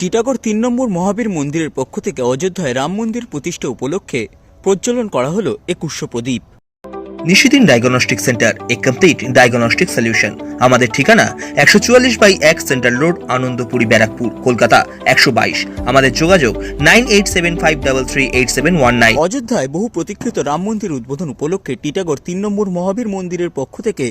টিটাগড় তিন নম্বর মহাবীর মন্দিরের পক্ষ থেকে অযোধ্যায় রাম মন্দির প্রতিষ্ঠা উপলক্ষে প্রজ্বলন করা হলো একুশশো প্রদীপ। নিশিদিন ডায়াগনস্টিক সেন্টার এ কমপ্লিট ডায়াগনস্টিক সলিউশন। আমাদের ঠিকানা একশো চুয়াল্লিশ বাই এক সেন্ট্রাল রোড আনন্দপুরি ব্যারাকপুর কলকাতা একশো বাইশ। আমাদের যোগাযোগ nine eight seven five double three eight seven one nine. অযোধ্যায় বহু প্রতীক্ষিত রাম মন্দির উদ্বোধন উপলক্ষে টিটাগড় তিন নম্বর মহাবীর মন্দিরের পক্ষ থেকে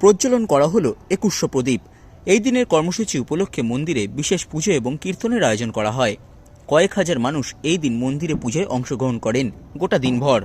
প্রজ্বলন করা হলো একুশশো প্রদীপ। এই দিনের কর্মসূচি উপলক্ষে মন্দিরে বিশেষ পুজো এবং কীর্তনের আয়োজন করা হয়। কয়েক হাজার মানুষ এই দিন মন্দিরে পূজায় অংশগ্রহণ করেন গোটা দিনভর।